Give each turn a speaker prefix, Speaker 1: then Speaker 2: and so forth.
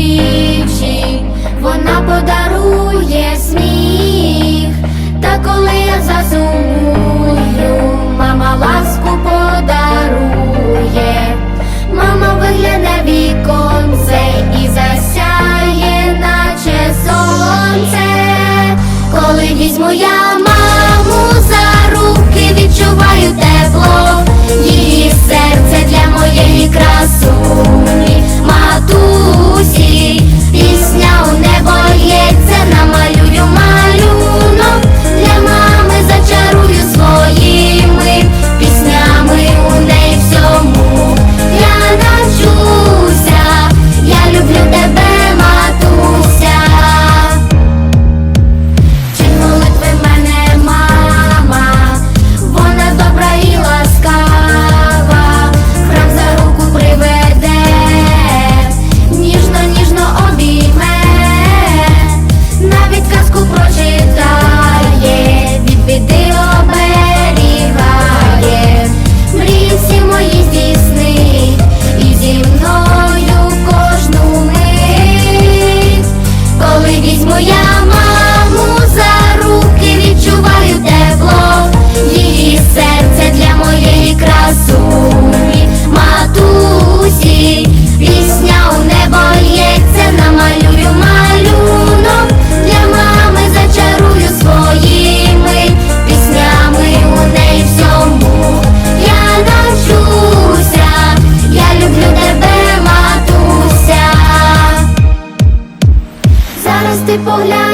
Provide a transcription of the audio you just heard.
Speaker 1: You. ти поглянь.